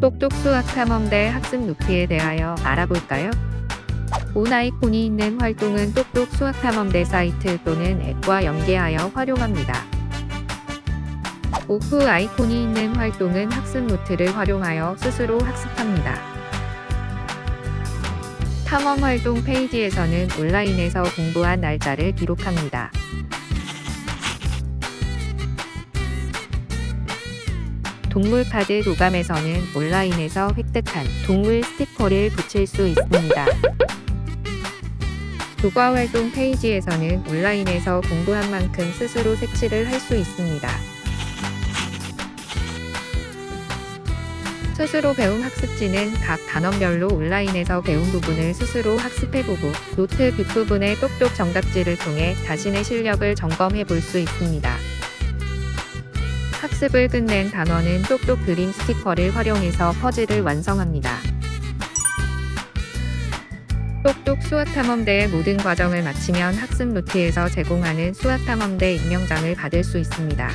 똑똑 수 학탐험대 학습 루트에 대하여 알아볼까요? 온 아이콘이 있는 활동은 똑똑 수학탐험대 사이트 또는 앱과 연계하여 활용합니다. 오프 아이콘이 있는 활동은 학습 노트를 활용하여 스스로 학습합니다. 탐험 활동 페이지에서는 온라인에서 공부한 날짜를 기록합니다. 동물 카드 도감에서는 온라인에서 획득한 동물 스티커를 붙일 수 있습니다. 교과 활동 페이지에서는 온라인에서 공부한 만큼 스스로 색칠을 할 수 있습니다. 스스로 배운 학습지는 각 단원별로 온라인에서 배운 부분을 스스로 학습해보고 노트 뒷부분의 똑똑 정답지를 통해 자신의 실력을 점검해 볼 수 있습니다. 학습을 끝낸 단원은 똑똑 그림 스티커를 활용해서 퍼즐을 완성합니다. 똑똑 수학탐험대의 모든 과정을 마치면 학습 노트에서 제공하는 수학탐험대 임명장을 받을 수 있습니다.